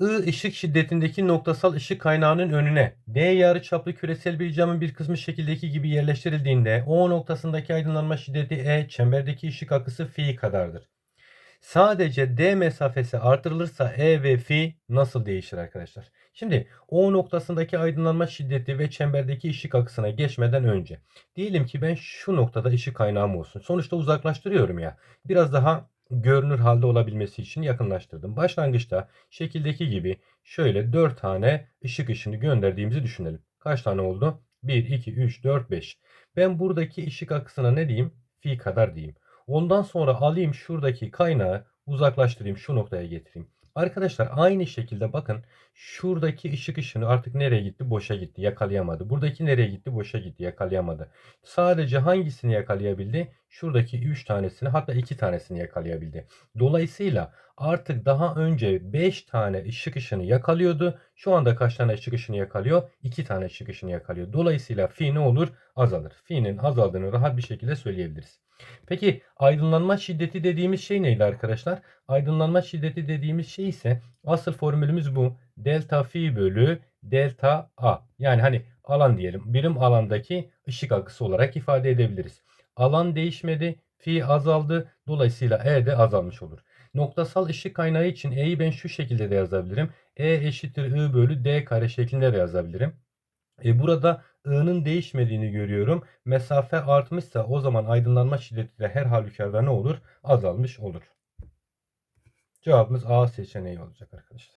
I ışık şiddetindeki noktasal ışık kaynağının önüne D yarıçaplı küresel bir camın bir kısmı şekildeki gibi yerleştirildiğinde O noktasındaki aydınlanma şiddeti E, çemberdeki ışık akısı fi kadardır. Sadece D mesafesi artırılırsa E ve fi nasıl değişir arkadaşlar? Şimdi O noktasındaki aydınlanma şiddeti ve çemberdeki ışık akısına geçmeden önce diyelim ki ben şu noktada ışık kaynağım olsun. Sonuçta uzaklaştırıyorum ya. Biraz daha görünür halde olabilmesi için yakınlaştırdım. Başlangıçta şekildeki gibi şöyle 4 tane ışık ışını gönderdiğimizi düşünelim. Kaç tane oldu? 1, 2, 3, 4, 5. Ben buradaki ışık akısına ne diyeyim? Fi kadar diyeyim. Ondan sonra alayım şuradaki kaynağı uzaklaştırayım şu noktaya getireyim. Arkadaşlar aynı şekilde bakın şuradaki ışık ışını artık nereye gitti? Boşa gitti. Yakalayamadı. Buradaki nereye gitti? Boşa gitti. Yakalayamadı. Sadece hangisini yakalayabildi? Şuradaki 3 tanesini hatta 2 tanesini yakalayabildi. Dolayısıyla artık daha önce 5 tane ışık ışını yakalıyordu. Şu anda kaç tane ışık ışını yakalıyor? 2 tane ışık ışını yakalıyor. Dolayısıyla fi ne olur? Azalır. Fi'nin azaldığını rahat bir şekilde söyleyebiliriz. Peki aydınlanma şiddeti dediğimiz şey neydi arkadaşlar? Aydınlanma şiddeti dediğimiz şey ise asıl formülümüz bu. Delta fi bölü delta a. Yani hani alan diyelim. Birim alandaki ışık akısı olarak ifade edebiliriz. Alan değişmedi. Fi azaldı. Dolayısıyla E de azalmış olur. Noktasal ışık kaynağı için E'yi ben şu şekilde de yazabilirim. E eşittir I bölü D kare şeklinde de yazabilirim. E burada I'nın değişmediğini görüyorum. Mesafe artmışsa o zaman aydınlanma şiddeti de her halükarda ne olur? Azalmış olur. Cevabımız A seçeneği olacak arkadaşlar.